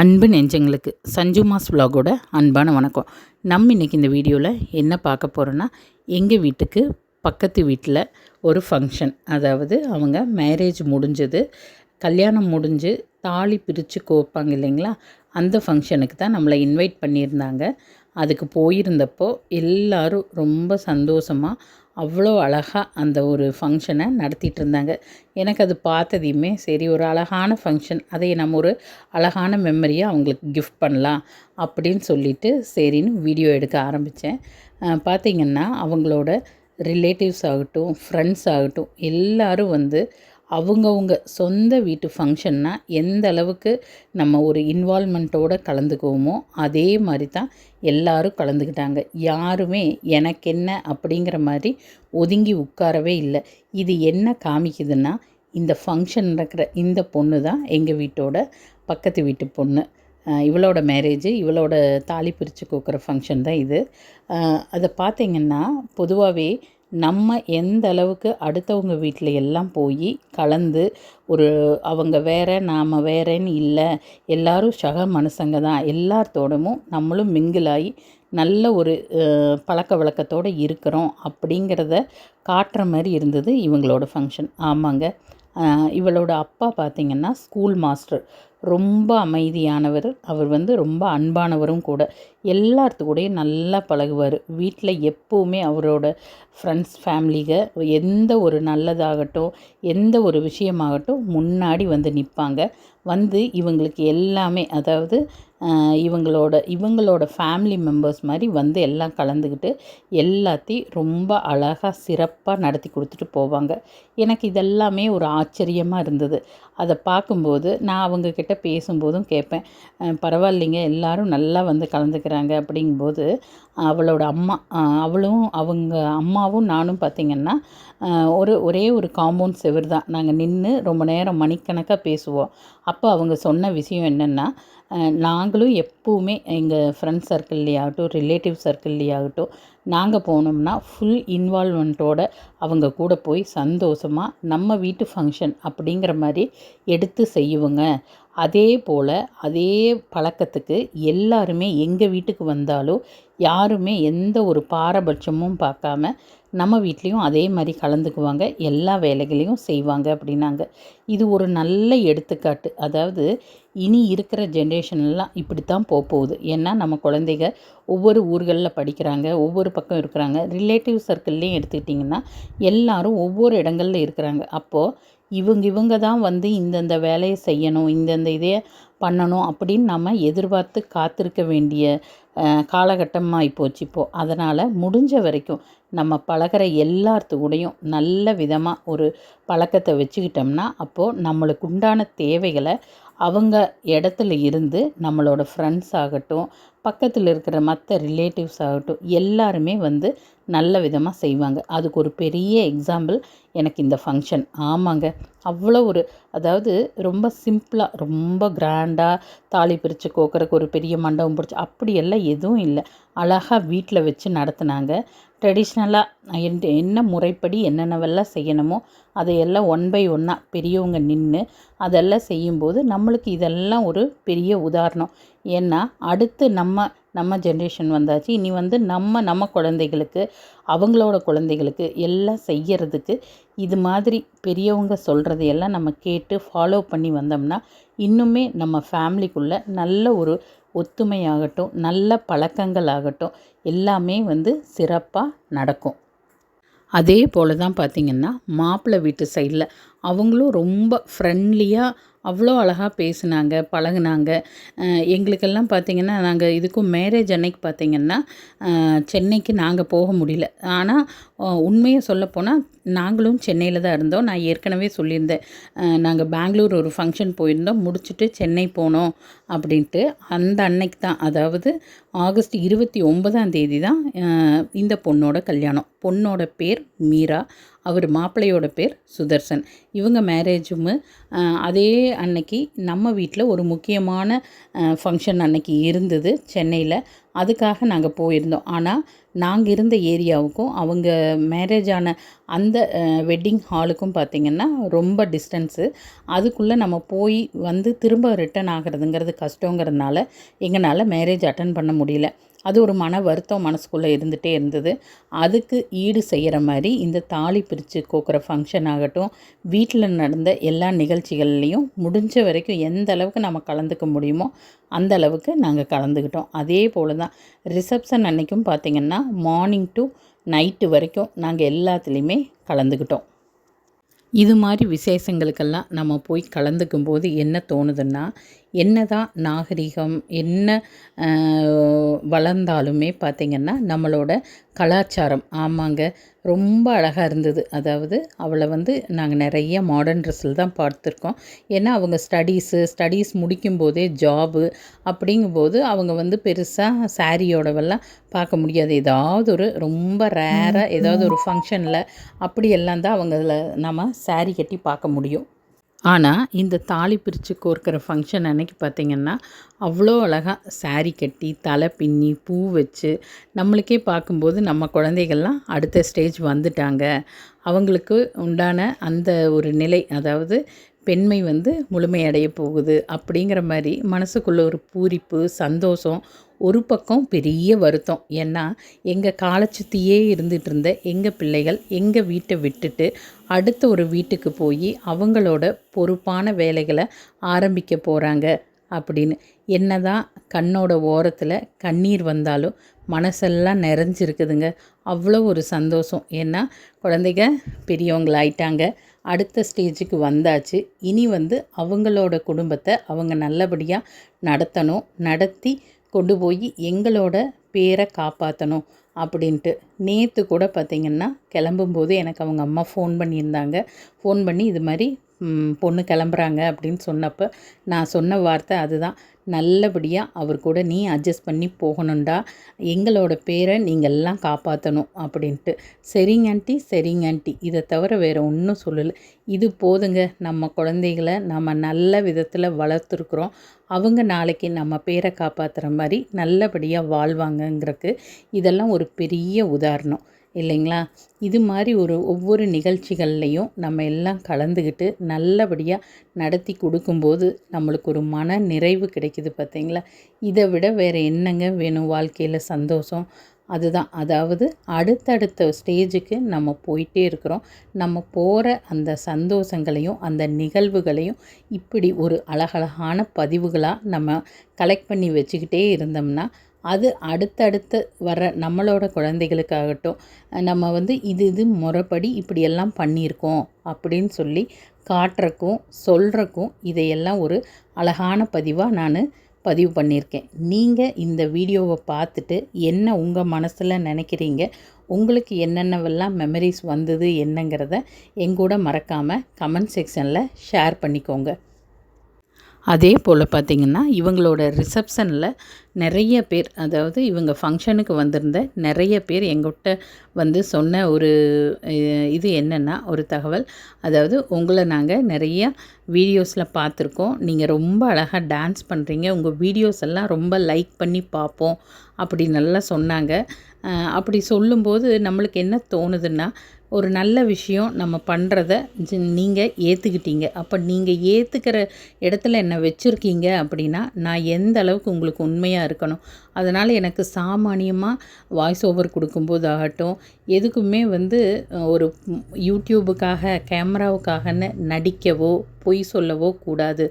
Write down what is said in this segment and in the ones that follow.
அன்பு நெஞ்சங்களுக்கு சஞ்சுமாஸ் விலாகோட அன்பான வணக்கம். நம்ம இன்றைக்கி இந்த வீடியோவில் என்ன பார்க்க போகிறோன்னா எங்கள் வீட்டுக்கு பக்கத்து வீட்டில் ஒரு ஃபங்க்ஷன் அதாவது அவங்க மேரேஜ் முடிஞ்சது கல்யாணம் முடிஞ்சு தாலி பிரித்து கோப்பாங்க இல்லைங்களா? அந்த ஃபங்க்ஷனுக்கு தான் நம்மளை இன்வைட் பண்ணியிருந்தாங்க. அதுக்கு போயிருந்தப்போ எல்லாரும் ரொம்ப சந்தோஷமாக அவ்வளோ அழகாக அந்த ஒரு ஃபங்க்ஷனை நடத்திட்டு இருந்தாங்க. எனக்கு அது பார்த்ததையுமே சரி ஒரு அழகான ஃபங்க்ஷன் அதை நம்ம ஒரு அழகான மெமரியை அவங்களுக்கு கிஃப்ட் பண்ணலாம் அப்படின்னு சொல்லிட்டு சரின்னு வீடியோ எடுக்க ஆரம்பித்தேன். பார்த்திங்கன்னா அவங்களோட ரிலேட்டிவ்ஸ் ஆகட்டும் ஃப்ரெண்ட்ஸ் ஆகட்டும் எல்லாரும் வந்து அவங்கவுங்க சொந்த வீட்டு ஃபங்க்ஷன்னா எந்த அளவுக்கு நம்ம ஒரு இன்வால்மெண்ட்டோடு கலந்துக்குவோமோ அதே மாதிரி தான் எல்லாரும் கலந்துக்கிட்டாங்க. யாருமே எனக்கு என்ன அப்படிங்கிற மாதிரி ஒதுங்கி உட்காரவே இல்லை. இது என்ன காமிக்குதுன்னா இந்த ஃபங்க்ஷன் நடக்கிற இந்த பொண்ணு தான் எங்கள் வீட்டோட பக்கத்து வீட்டு பொண்ணு. இவளோட மேரேஜ் இவளோட தாலி பிரித்து கொடுக்குற ஃபங்க்ஷன் தான் இது. அதை பார்த்தீங்கன்னா பொதுவாகவே நம்ம எந்த அளவுக்கு அடுத்தவங்க வீட்டில் எல்லாம் போய் கலந்து ஒரு அவங்க வேற நாம் வேறேன்னு இல்லை எல்லாரும் சக மனுஷங்க தான் எல்லாத்தோடமும் நம்மளும் மிங்கிளாகி நல்ல ஒரு பழக்க வழக்கத்தோடு இருக்கிறோம் அப்படிங்கிறத காட்டுற மாதிரி இருந்தது இவங்களோட ஃபங்க்ஷன் ஆமாங்க. இவளோட அப்பா பார்த்திங்கன்னா ஸ்கூல் மாஸ்டர் ரொம்ப அமைதியானவர். அவர் வந்து ரொம்ப அன்பானவரும் கூட. எல்லாத்து கூடயும் நல்லா பழகுவார். வீட்டில் எப்போவுமே அவரோட ஃப்ரெண்ட்ஸ் ஃபேமிலிக எந்த ஒரு நல்லதாகட்டும் எந்த ஒரு விஷயமாகட்டும் முன்னாடி வந்து நிற்பாங்க வந்து இவங்களுக்கு எல்லாமே அதாவது இவங்களோட இவங்களோட ஃபேமிலி மெம்பர்ஸ் மாதிரி வந்து எல்லாம் கலந்துக்கிட்டு எல்லாத்தையும் ரொம்ப அழகாக சிறப்பாக நடத்தி கொடுத்துட்டு போவாங்க. எனக்கு இதெல்லாமே ஒரு ஆச்சரியமாக இருந்தது. அதை பார்க்கும்போது நான் அவங்கக்கிட்ட பேசும்போதும் கேட்பேன். பரவாயில்லைங்க எல்லாரும் நல்லா வந்து கலந்துக்கிறாங்க. அப்படிங்கும்போது அவளோட அம்மா அவளும் அவங்க அம்மாவும் நானும் பார்த்திங்கன்னா ஒரு ஒரே ஒரு காம்பவுண்ட் செவர் தான். நாங்கள் நின்று ரொம்ப நேரம் மணிக்கணக்காக பேசுவோம். அப்போ அவங்க சொன்ன விஷயம் என்னென்னா நாங்களும் எப்போவுமே எங்கள் ஃப்ரெண்ட்ஸ் சர்க்கிள்லேயாகட்டும் ரிலேட்டிவ் சர்க்கிள்லேயாகட்டும் நாங்கள் போனோம்னா ஃபுல் இன்வால்மெண்ட்டோடு அவங்க கூட போய் சந்தோஷமாக நம்ம வீட்டு ஃபங்க்ஷன் அப்படிங்கிற மாதிரி எடுத்து செய்வோங்க. அதே போல் அதே பழக்கத்துக்கு எல்லாருமே எங்கள் வீட்டுக்கு வந்தாலும் யாருமே எந்த ஒரு பாரபட்சமும் பார்க்காம நம்ம வீட்லேயும் அதே மாதிரி கலந்துக்குவாங்க. எல்லா வேலைகளையும் செய்வாங்க அப்படின்னாங்க. இது ஒரு நல்ல எடுத்துக்காட்டு. அதாவது இனி இருக்கிற ஜென்ரேஷன்லாம் இப்படி தான் போக போகுது. ஏன்னா நம்ம குழந்தைங்க ஒவ்வொரு ஊர்களில் படிக்கிறாங்க ஒவ்வொரு பக்கம் இருக்கிறாங்க. ரிலேட்டிவ் சர்க்கிள்லேயும் எடுத்துக்கிட்டிங்கன்னா எல்லாரும் ஒவ்வொரு இடங்கள்ல இருக்கிறாங்க. அப்போது இவங்க இவங்க தான் வந்து இந்தந்த வேலையை செய்யணும் இந்தந்த இதையே பண்ணணும் அப்படின்னு நம்ம எதிர்பார்த்து காத்திருக்க வேண்டிய காலகட்டமாக போச்சு இப்போது அதனால் முடிஞ்ச வரைக்கும் நம்ம பழகிற எல்லாத்து கூடயும் நல்ல விதமாக ஒரு பழக்கத்தை வச்சுக்கிட்டோம்னா அப்போது நம்மளுக்கு உண்டான தேவைகளை அவங்க இடத்துல இருந்து நம்மளோட ஃப்ரெண்ட்ஸ் ஆகட்டும் பக்கத்தில் இருக்கிற மற்ற ரிலேட்டிவ்ஸ் ஆகட்டும் எல்லாருமே வந்து நல்ல விதமாக செய்வாங்க. அதுக்கு ஒரு பெரிய எக்ஸாம்பிள் எனக்கு இந்த ஃபங்க்ஷன் ஆமாங்க. அவ்வளோ ஒரு அதாவது ரொம்ப சிம்பிளாக ரொம்ப கிராண்டாக தாலி பிரித்து கோக்கறக்கு ஒரு பெரிய மண்டபம் பிடிச்சி அப்படியெல்லாம் எதுவும் இல்லை. அழகாக வீட்டில் வச்சு நடத்துனாங்க. ட்ரெடிஷ்னலாக என்ன முறைப்படி என்னென்னவெல்லாம் செய்யணுமோ அதையெல்லாம் ஒன் பை ஒன்னாக பெரியவங்க நின்று அதெல்லாம் செய்யும்போது நம்மளுக்கு இதெல்லாம் ஒரு பெரிய உதாரணம். ஏன்னா அடுத்து நம்ம நம்ம ஜென்ரேஷன் வந்தாச்சு. இனி வந்து நம்ம நம்ம குழந்தைகளுக்கு அவங்களோட குழந்தைகளுக்கு எல்லாம் செய்யறதுக்கு இது மாதிரி பெரியவங்க சொல்கிறதையெல்லாம் நம்ம கேட்டு ஃபாலோ பண்ணி வந்தோம்னா இன்னுமே நம்ம ஃபேமிலிக்குள்ளே நல்ல ஒரு ஒத்துமையாகட்டும் நல்ல பழக்கங்கள் ஆகட்டும் எல்லாமே வந்து சிறப்பாக நடக்கும். அதே போல் தான் பார்த்திங்கன்னா மாப்பிள்ளை வீட்டு சைடில் அவங்களும் ரொம்ப ஃப்ரெண்ட்லியாக அவ்வளோ அழகாக பேசினாங்க பழகுனாங்க. எங்களுக்கெல்லாம் பார்த்திங்கன்னா நாங்கள் இதுக்கும் மேரேஜ் அன்னைக்கு பார்த்திங்கன்னா சென்னைக்கு நாங்கள் போக முடியல. ஆனால் உண்மையை சொல்லப்போனால் நாங்களும் சென்னையில் தான் இருந்தோம். நான் ஏற்கனவே சொல்லியிருந்தேன். நாங்கள் பெங்களூர் ஒரு ஃபங்க்ஷன் போயிருந்தோம். முடிச்சுட்டு சென்னை போனோம் அப்படின்ட்டு அந்த அன்னைக்கு தான் அதாவது ஆகஸ்ட் இருபத்தி ஒன்பதாம் தேதி தான் இந்த பொண்ணோட கல்யாணம். பொண்ணோட பேர் மீரா. அவர் மாப்பிள்ளையோட பேர் சுதர்சன். இவங்க மேரேஜும் அதே அன்னைக்கு நம்ம வீட்டில் ஒரு முக்கியமான ஃபங்க்ஷன் அன்னைக்கு இருந்தது சென்னையில். அதுக்காக நாங்கள் போயிருந்தோம். ஆனால் நாங்கள் இருந்த ஏரியாவுக்கும் அவங்க மேரேஜ் ஆன அந்த வெட்டிங் ஹாலுக்கும் பார்த்திங்கன்னா ரொம்ப டிஸ்டன்ஸு அதுக்குள்ளே நம்ம போய் வந்து திரும்ப ரிட்டர்ன் ஆகிறதுங்கிறது கஷ்டங்கிறதுனால எங்களால் மேரேஜ் அட்டன் பண்ண முடியல. அது ஒரு மன வருத்தம் மனசுக்குள்ளே இருந்துகிட்டே இருந்தது. அதுக்கு ஈடு செய்கிற மாதிரி இந்த தாலி பிரித்து கோக்குற ஃபங்க்ஷன் ஆகட்டும் வீட்டில் நடந்த எல்லா நிகழ்ச்சிகள்லேயும் முடிஞ்ச வரைக்கும் எந்த அளவுக்கு நம்ம கலந்துக்க முடியுமோ அந்த அளவுக்கு நாங்கள் கலந்துக்கிட்டோம். அதே போல் தான் ரிசப்ஷன் அன்னைக்கும் பார்த்திங்கன்னா மார்னிங் டு நைட்டு வரைக்கும் நாங்கள் எல்லாத்துலேயுமே கலந்துக்கிட்டோம். இது மாதிரி விசேஷங்களுக்கெல்லாம் நம்ம போய் கலந்துக்கும் போது என்ன தோணுதுன்னா என்ன தான் நாகரிகம் என்ன வளர்ந்தாலுமே பார்த்திங்கன்னா நம்மளோட கலாச்சாரம். ஆமாங்க. ரொம்ப அழகாக இருந்தது. அதாவது அவளை வந்து நாங்கள் நிறைய மாடர்ன் ட்ரெஸ்ஸில் தான் பார்த்துருக்கோம். ஏன்னா அவங்க ஸ்டடீஸு ஸ்டடீஸ் முடிக்கும்போதே ஜாபு அப்படிங்கும்போது அவங்க வந்து பெருசாக சாரியோடவெல்லாம் பார்க்க முடியாது. ஏதாவது ஒரு ரொம்ப ரேராக ஏதாவது ஒரு ஃபங்க்ஷனில் அப்படியெல்லாம் தான் அவங்கள நம்ம சாரி கட்டி பார்க்க முடியும். ஆனால் இந்த தாலி பிரித்து கோர்க்கிற ஃபங்க்ஷன் அன்னைக்கு பார்த்திங்கன்னா அவ்வளோ அழகாக சாரி கட்டி தலை பின்னி பூ வச்சு நம்மளுக்கே பார்க்கும்போது நம்ம குழந்தைகள்லாம் அடுத்த ஸ்டேஜ் வந்துட்டாங்க. அவங்களுக்கு உண்டான அந்த ஒரு நிலை அதாவது பெண்மை வந்து முழுமையடைய போகுது அப்படிங்கிற மாதிரி மனசுக்குள்ளே ஒரு பூரிப்பு சந்தோஷம் ஒரு பக்கம் பெரிய வருத்தம். ஏன்னா எங்கள் காலை சுற்றியே இருந்துகிட்டு இருந்த எங்கள் பிள்ளைகள் எங்கள் வீட்டை விட்டுட்டு அடுத்த ஒரு வீட்டுக்கு போய் அவங்களோட பொறுப்பான வேலைகளை ஆரம்பிக்க போகிறாங்க அப்படின்னு. என்ன தான் கண்ணோட ஓரத்தில் கண்ணீர் வந்தாலும் மனசெல்லாம் நிறைஞ்சிருக்குதுங்க. அவ்வளோ ஒரு சந்தோஷம். ஏன்னா குழந்தைங்க பெரியவங்களாயிட்டாங்க. அடுத்த ஸ்டேஜுக்கு வந்தாச்சு. இனி வந்து அவங்களோட குடும்பத்தை அவங்க நல்லபடியாக நடத்தணும் நடத்தி கொண்டு போய் எங்களோட பேரை காப்பாற்றணும் அப்படின்ட்டு. நேற்று கூட பார்த்திங்கன்னா கிளம்பும்போது எனக்கு அவங்க அம்மா ஃபோன் பண்ணியிருந்தாங்க. ஃபோன் பண்ணி இது மாதிரி பொண்ணு கிளம்புறாங்க அப்படின்னு சொன்னப்போ நான் சொன்ன வார்த்தை அதுதான். நல்லபடியாக அவர் கூட நீ அட்ஜஸ்ட் பண்ணி போகணுண்டா எங்களோட பேரை நீங்கள் எல்லாம் காப்பாற்றணும் அப்படின்ட்டு. சரிங்க ஆண்டி சரிங்க ஆண்டி இதை தவிர வேறு ஒன்றும் சொல்லலை. இது போதுங்க. நம்ம குழந்தைகளை நம்ம நல்ல விதத்தில் வளர்த்துருக்குறோம். அவங்க நாளைக்கு நம்ம பேரை காப்பாற்றுற மாதிரி நல்லபடியாக வாழ்வாங்கங்கிறதுக்கு இதெல்லாம் ஒரு பெரிய உதாரணம். இல்லைங்களா? இது மாதிரி ஒரு ஒவ்வொரு நிகழ்ச்சிகள்லையும் நம்ம எல்லாம் கலந்துக்கிட்டு நல்லபடியாக நடத்தி கொடுக்கும்போது நம்மளுக்கு ஒரு மன நிறைவு கிடைக்குது பார்த்திங்களா? இதை விட வேறு என்னங்க வேணும் வாழ்க்கையில் சந்தோஷம்? அதுதான். அதாவது அடுத்தடுத்த ஸ்டேஜுக்கு நம்ம போயிட்டே இருக்கிறோம். நம்ம போகிற அந்த சந்தோஷங்களையும் அந்த நிகழ்வுகளையும் இப்படி ஒரு அழகழகான பதிவுகளாக நம்ம கலெக்ட் பண்ணி வச்சுக்கிட்டே இருந்தோம்னா அது அடுத்தடுத்து வர நம்மளோட குழந்தைகளுக்காகட்டும் நம்ம வந்து இது இது முறைப்படி இப்படியெல்லாம் பண்ணியிருக்கோம் அப்படின்னு சொல்லி காட்டுறக்கும் சொல்கிறக்கும் இதையெல்லாம் ஒரு அழகான பதிவாக நான் பதிவு பண்ணியிருக்கேன். நீங்கள் இந்த வீடியோவை பார்த்துட்டு என்ன உங்கள் மனசில் நினைக்கிறீங்க உங்களுக்கு என்னென்னவெல்லாம் மெமரிஸ் வந்தது என்னங்கிறத எங்கூட மறக்காமல் கமெண்ட் செக்ஷனில் ஷேர் பண்ணிக்கோங்க. அதே போல் பார்த்திங்கன்னா இவங்களோட ரிசப்ஷனில் நிறைய பேர் அதாவது இவங்க ஃபங்க்ஷனுக்கு வந்திருந்த நிறைய பேர் எங்கிட்ட வந்து சொன்ன ஒரு இது என்னென்னா ஒரு தகவல். அதாவது உங்களை நாங்கள் நிறைய வீடியோஸில் பார்த்துருக்கோம். நீங்கள் ரொம்ப அழகாக டான்ஸ் பண்ணுறீங்க உங்கள் வீடியோஸ் எல்லாம் ரொம்ப லைக் பண்ணி பார்ப்போம். அப்படி நல்லா சொன்னாங்க. அப்படி சொல்லும்போது நம்மளுக்கு என்ன தோணுதுன்னா ஒரு நல்ல விஷயம் நம்ம பண்ணுறத நீங்கள் ஏற்றுக்கிட்டீங்க அப்போ நீங்கள் ஏற்றுக்கிற இடத்துல என்னை வச்சுருக்கீங்க அப்படின்னா நான் எந்த அளவுக்கு உங்களுக்கு உண்மையாக இருக்கணும் அதனால் எனக்கு சாமானியமாக வாய்ஸ் ஓவர் கொடுக்கும்போது ஆகட்டும் எதுக்குமே வந்து ஒரு யூடியூபுக்காக கேமராவுக்காகன்னு நடிக்கவோ பொய் சொல்லவோ கூடாது.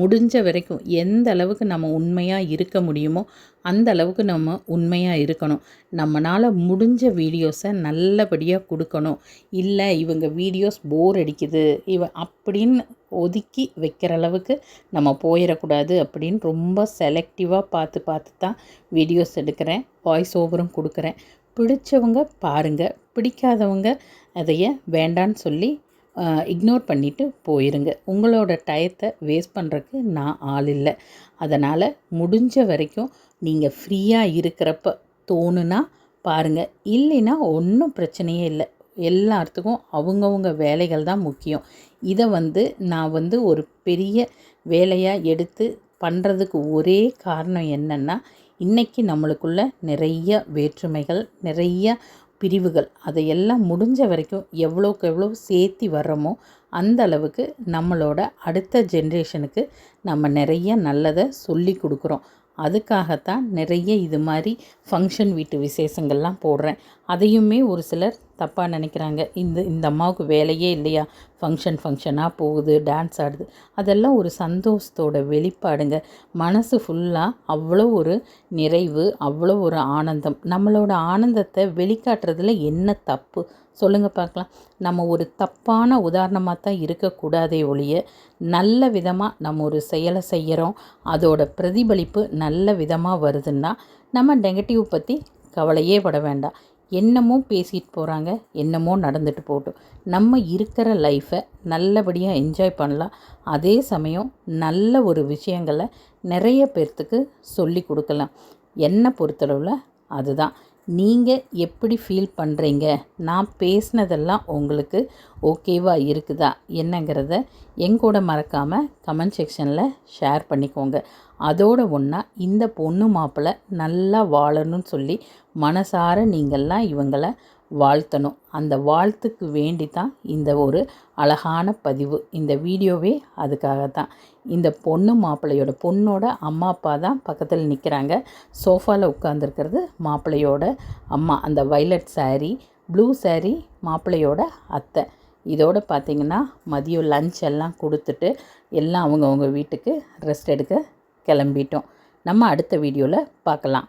முடிஞ்ச வரைக்கும் எந்த அளவுக்கு நம்ம உண்மையாக இருக்க முடியுமோ அந்த அளவுக்கு நம்ம உண்மையாக இருக்கணும். நம்மளால் முடிஞ்ச வீடியோஸை நல்லபடியாக கொடுக்கணும். இல்லை இவங்க வீடியோஸ் போர் அடிக்குது இவ அப்படின்னு ஒதுக்கி வைக்கிற அளவுக்கு நம்ம போயிடக்கூடாது அப்படின்னு ரொம்ப செலக்டிவாக பார்த்து பார்த்து தான் வீடியோஸ் எடுக்கிறேன். வாய்ஸ் ஓவரும் கொடுக்குறேன். பிடிச்சவங்க பாருங்கள் பிடிக்காதவங்க அதைய வேண்டான்னு சொல்லி இக்னோர் பண்ணிவிட்டு போயிருங்க. உங்களோட டயத்தை வேஸ்ட் பண்ணுறக்கு நான் ஆள் இல்லை. அதனால் முடிஞ்ச வரைக்கும் நீங்கள் ஃப்ரீயாக இருக்கிறப்ப தோணுனா பாருங்கள் இல்லைன்னா ஒன்றும் பிரச்சனையே இல்லை. எல்லாத்துக்கும் அவங்கவுங்க வேலைகள் தான் முக்கியம். இதை வந்து நான் வந்து ஒரு பெரிய வேலையாக எடுத்து பண்ணுறதுக்கு ஒரே காரணம் என்னென்னா இன்றைக்கி நம்மளுக்குள்ள நிறைய வேற்றுமைகள் நிறைய பிரிவுகள். அதையெல்லாம் முடிஞ்ச வரைக்கும் எவ்வளோக்கு எவ்வளோ சேர்த்தி வர்றோமோ அந்த அளவுக்கு நம்மளோட அடுத்த ஜென்ரேஷனுக்கு நம்ம நிறைய நல்லதை சொல்லி கொடுக்குறோம். அதுக்காகத்தான் நிறைய இது மாதிரி ஃபங்க்ஷன் வீட்டு விசேஷங்கள்லாம் போடுறேன். அதையுமே ஒரு சிலர் தப்பாக நினைக்கிறாங்க. இந்த இந்த அம்மாவுக்கு வேலையே இல்லையா? ஃபங்க்ஷன் ஃபங்க்ஷனாக போகுது டான்ஸ் ஆடுது. அதெல்லாம் ஒரு சந்தோஷத்தோட வெளிப்பாடுங்க. மனசு ஃபுல்லாக அவ்வளோ ஒரு நிறைவு அவ்வளோ ஒரு ஆனந்தம். நம்மளோட ஆனந்தத்தை வெளிக்காட்டுறதுல என்ன தப்பு? சொல்லுங்கள் பார்க்கலாம். நம்ம ஒரு தப்பான உதாரணமாக தான் இருக்கக்கூடாதே ஒழிய நல்ல விதமாக நம்ம ஒரு செயலை செய்கிறோம் அதோட பிரதிபலிப்பு நல்ல விதமாக வருதுன்னா நம்ம நெகட்டிவ் பற்றி கவலையே பட வேண்டாம். என்னமோ பேசிட்டு போகிறாங்க என்னமோ நடந்துட்டு போகட்டும் நம்ம இருக்கிற லைஃப்பை நல்லபடியாக என்ஜாய் பண்ணலாம். அதே சமயம் நல்ல ஒரு விஷயங்களை நிறைய பேர்த்துக்கு சொல்லி கொடுக்கலாம். என்னை பொறுத்தளவில் அதுதான். நீங்கள் எப்படி ஃபீல் பண்ணுறீங்க நான் பேசினதெல்லாம் உங்களுக்கு ஓகேவா இருக்குதா? என்னங்கிறத எங்கூட மறக்காமல் கமெண்ட் செக்ஷனில் ஷேர் பண்ணிக்கோங்க. அதோட ஒன்றா இந்த பொண்ணு மாப்பிள்ளை நல்லா வாழணும்னு சொல்லி மனசார நீங்கள்லாம் இவங்களை வாழ்த்தணும். அந்த வாழ்த்துக்கு வேண்டி தான் இந்த ஒரு அழகான பதிவு. இந்த வீடியோவே அதுக்காக தான் இந்த பொண்ணு மாப்பிள்ளையோட பொண்ணோட அம்மா அப்பா தான் பக்கத்தில் நிற்கிறாங்க சோஃபாவில் உட்காந்துருக்கிறது மாப்பிள்ளையோட அம்மா. அந்த வைலட் சாரீ ப்ளூ சாரீ மாப்பிள்ளையோட அத்தை. இதோடு பார்த்திங்கன்னா மதியம் லஞ்ச் எல்லாம் கொடுத்துட்டு எல்லாம் அவங்கவுங்க வீட்டுக்கு ரெஸ்ட் எடுக்க கிளம்பிட்டோம். நம்ம அடுத்த வீடியோவில் பார்க்கலாம்